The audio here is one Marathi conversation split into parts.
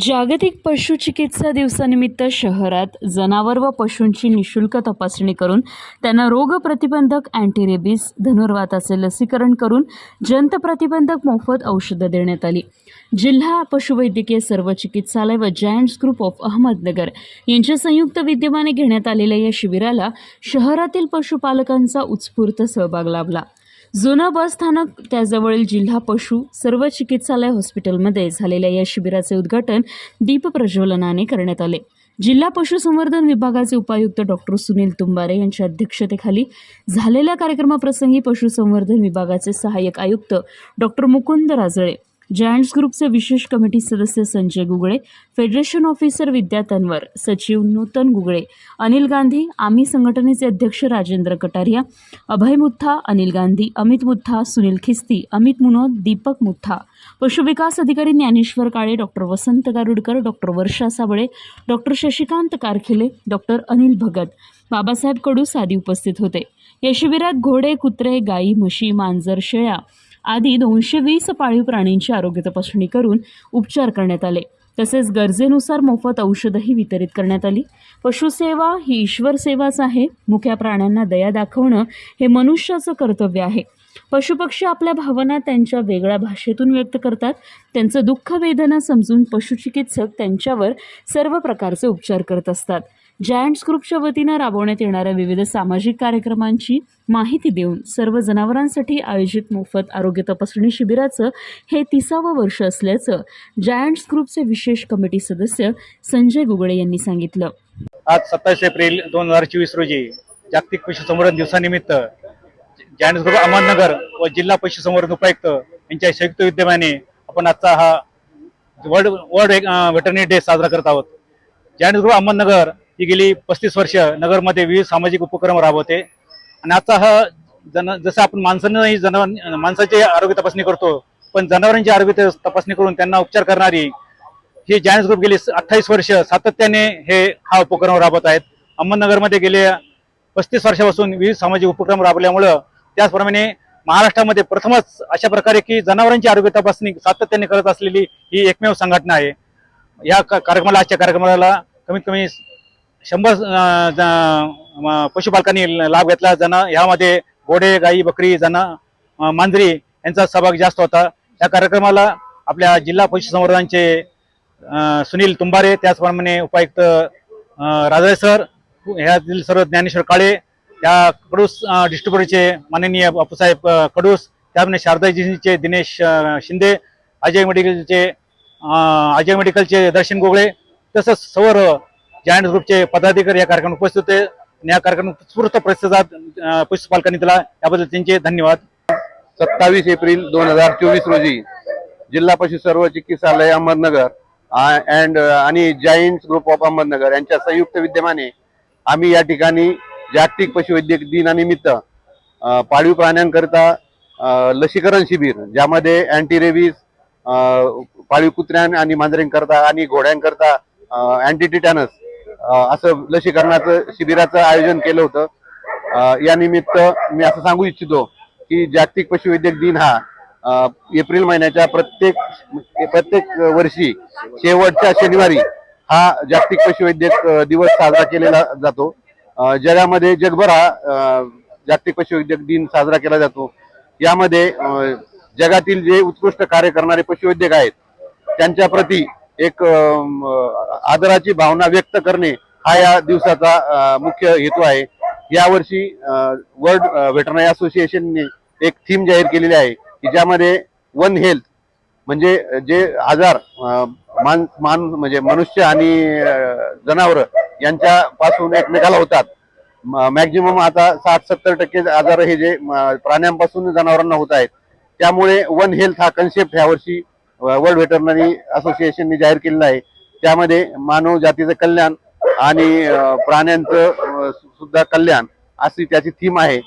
जागतिक पशुचिकित्सा दिवसानिमित्त शहरात जनावर व पशूंची निशुल्क तपासणी करून त्यांना रोग प्रतिबंधक अँटीरेबीज धनुर्वाताचे लसीकरण करून जंत प्रतिबंधक मोफत औषधं देण्यात आली. जिल्हा पशुवैद्यकीय सर्व चिकित्सालय व जायंट्स ग्रुप ऑफ अहमदनगर यांच्या संयुक्त विद्यमाने घेण्यात आलेल्या या शिबिराला शहरातील पशुपालकांचा उत्स्फूर्त सहभाग लाभला. जुनं बस स्थानक त्याजवळील जिल्हा पशु सर्व चिकित्सालय हॉस्पिटलमध्ये झालेल्या या शिबिराचे उद्घाटन दीप प्रज्वलनाने करण्यात आले. जिल्हा पशुसंवर्धन विभागाचे उपायुक्त डॉक्टर सुनील तुंबारे यांच्या अध्यक्षतेखाली झालेल्या कार्यक्रमाप्रसंगी पशुसंवर्धन विभागाचे सहाय्यक आयुक्त डॉक्टर मुकुंद राजळे जायंट्स ग्रुपचे विशेष कमिटी सदस्य संजय गुगळे फेडरेशन ऑफिसर विद्या तन्वर सचिव नूतन गुगळे अनिल गांधी आम्ही संघटनेचे अध्यक्ष राजेंद्र कटारिया अभय मुथा अनिल गांधी अमित मुथा सुनील खिस्ती अमित मुनोद दीपक मुथा पशुविकास अधिकारी Dnyaneshwar Kale doctor Vasant Garudkar doctor Varsha Sable doctor Shashikant Karkhile doctor Anil Bhagat Babasaheb Kadus आदी उपस्थित होते. या शिबिरात घोडे कुत्रे गाई म्हशी मांजर शेळ्या आदी दोनशे वीस पाळीव प्राणींची आरोग्य तपासणी करून उपचार करण्यात आले. तसेच गरजेनुसार मोफत औषधही वितरित करण्यात आली. पशुसेवा ही ईश्वर सेवाच आहे. मुख्या प्राण्यांना दया दाखवणं हे मनुष्याचं कर्तव्य आहे. पशुपक्षी आपल्या भावना त्यांच्या वेगळ्या भाषेतून व्यक्त करतात. त्यांचं दुःख वेदना समजून पशुचिकित्सक त्यांच्यावर सर्व प्रकारचे उपचार करत असतात. जायंट्स ग्रुपच्या वतीनं राबवण्यात येणाऱ्या विविध सामाजिक कार्यक्रमांची माहिती देऊन सर्व जनावरांसाठी आयोजित मोफत आरोग्य तपासणी शिबिराचं हे तिसावं वर्ष असल्याचं जायंट्स ग्रुपचे विशेष कमिटी सदस्य संजय गुगळे यांनी सांगितलं. आज सत्तावीस एप्रिल दोन हजार चोवीस रोजी जागतिक पशुसंवर्धन दिवसानिमित्त जायंट्स ग्रुप अहमदनगर व जिल्हा पशुसंवर्धन उपायुक्त यांच्या संयुक्त विद्यमाने आपण आजचा हा वर्ल्ड वर्ल्ड वेटरनरी डे साजरा करत आहोत. जायंट्स ग्रुप अहमदनगर ही गेली पस्तीस वर्ष नगरमध्ये विविध सामाजिक उपक्रम राबवते. आणि आता हा जन जसं आपण माणसांनाही जनावर माणसाची आरोग्य तपासणी करतो पण जनावरांची आरोग्य तपासणी करून त्यांना उपचार करणारी ही जायन्स ग्रुप गेली अठ्ठावीस वर्ष सातत्याने हे हा उपक्रम राबवत आहेत. अहमदनगरमध्ये गेले पस्तीस वर्षापासून विविध सामाजिक उपक्रम राबवल्यामुळं त्याचप्रमाणे महाराष्ट्रामध्ये प्रथमच अशा प्रकारे की जनावरांची आरोग्य तपासणी सातत्याने करत असलेली ही एकमेव संघटना आहे. या कार्यक्रमाला आजच्या कार्यक्रमाला कमीत कमी शंभर पशुपालकांनी लाभ घेतला. जन यामध्ये घोडे गाई बकरी जन मांजरी यांचा सहभाग जास्त होता. या कार्यक्रमाला आपल्या जिल्हा पशुसंवर्धनचे सुनील तुंबारे त्याचप्रमाणे उपायुक्त अं, सर ह्यातील सर्व ज्ञानेश्वर काळे या कडूस डिस्ट्रीब्युटरचे माननीय बापूसाहेब कडूस त्याप्रमाणे शारदाजींचे दिनेश शिंदे अजय मेडिकलचे अजय मेडिकलचे दर्शन गोगळे तसंच सर्व जायंट ग्रुपचे पदाधिकारी या कार्यक्रमात उपस्थित होते. आणि या कार्यक्रमात उत्स्फूर्त प्रतिसाद पशुपालकांनी दिला. याबद्दल त्यांचे धन्यवाद. सत्तावीस एप्रिल दोन हजार चोवीस रोजी जिल्हा पशु सर्व चिकित्सालय अहमदनगर अँड आणि जायंट ग्रुप ऑफ अहमदनगर यांच्या संयुक्त विद्यमाने आम्ही या ठिकाणी जागतिक पशुवैद्यक दिनानिमित्त पाळीव प्राण्यांकरिता लसीकरण शिबिर ज्यामध्ये अँटी रेबीज पाळीव कुत्र्यां आणि मांजरेंकरता आणि घोड्यांकरता अँटी टिटॅनस असं लसीकरणाचं शिबिराचं आयोजन केलं होतं. यानिमित्त या निमित्त मी असं सांगू इच्छितो की जागतिक पशुवैद्यक दिन हा एप्रिल महिन्याच्या प्रत्येक प्रत्येक वर्षी शेवटच्या शनिवारी हा जागतिक पशुवैद्यक दिवस साजरा केलेला जातो. जगामध्ये जगभर हा अ, जागतिक पशुवैद्यक दिन साजरा केला जातो. यामध्ये जगातील जे उत्कृष्ट कार्य करणारे पशुवैद्यक आहेत त्यांच्या प्रती एक आदराची भावना व्यक्त करणे हा या दिवसाचा मुख्य हेतू आहे. यावर्षी वर्ल्ड व्हेटरनरी असोसिएशनने एक थीम जाहीर केलेली आहे की ज्यामध्ये वन हेल्थ म्हणजे जे आजार मान मान म्हणजे मनुष्य आणि जनावर यांच्या पासून एकमेकाला होतात. मॅक्झिमम आता साठ सत्तर टक्के आजार हे जे प्राण्यांपासून जनावरांना होत आहेत. त्यामुळे वन हेल्थ हा कन्सेप्ट ह्यावर्षी वर्ल्ड व्हेटरनरी असोसिएशनने जाहीर केलेला आहे. त्यामध्ये मानव जातीचं कल्याण आणि प्राण्यांचं सुद्धा कल्याण अशी त्याची थीम आहे.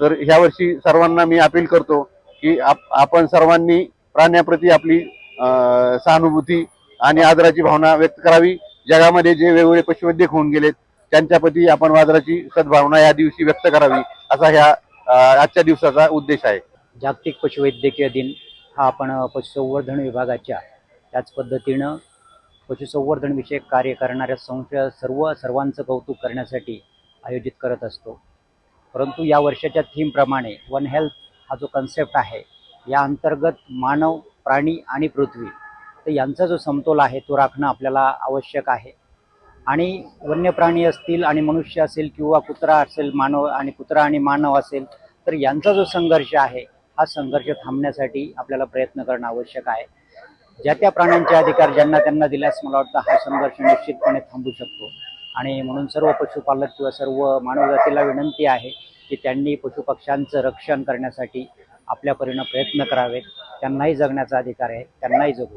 तर ह्यावर्षी सर्वांना मी अपील करतो की आप- आपण सर्वांनी प्राण्याप्रती आपली सहानुभूती आणि आदराची भावना व्यक्त करावी. जगामध्ये जे वेगवेगळे पशुवैद्यक होऊन गेलेत त्यांच्याप्रती आपण आदराची सद्भावना या दिवशी व्यक्त करावी असा ह्या आजच्या दिवसाचा उद्देश आहे. जागतिक पशुवैद्यकीय दिन हा आपण पशुसंवर्धन विभागाच्या त्याच पद्धतीनं पशुसंवर्धनविषयक कार्य करणाऱ्या संस्था सर्व सर्वांचं कौतुक करण्यासाठी आयोजित करत असतो. परंतु या वर्षाच्या थीमप्रमाणे वन हेल्थ हा जो कन्सेप्ट आहे या अंतर्गत मानव प्राणी आणि पृथ्वी तर यांचा जो समतोल आहे तो राखणं आपल्याला आवश्यक आहे. आणि वन्य प्राणी असतील आणि मनुष्य असेल किंवा कुत्रा असेल मानव आणि कुत्रा आणि मानव असेल तर यांचा जो संघर्ष आहे हा संघर्ष थांबण्यासाठी आपल्याला प्रयत्न करणं आवश्यक आहे. ज्या त्या प्राण्यांचे अधिकार ज्यांना त्यांना दिल्यास मला वाटतं हा संघर्ष निश्चितपणे थांबू शकतो. आणि म्हणून सर्व पशुपालक किंवा सर्व मानवजातीला विनंती आहे की त्यांनी पशुपक्ष्यांचं रक्षण करण्यासाठी आपल्या परीनं प्रयत्न करावेत. त्यांनाही जगण्याचा अधिकार आहे. त्यांनाही जगू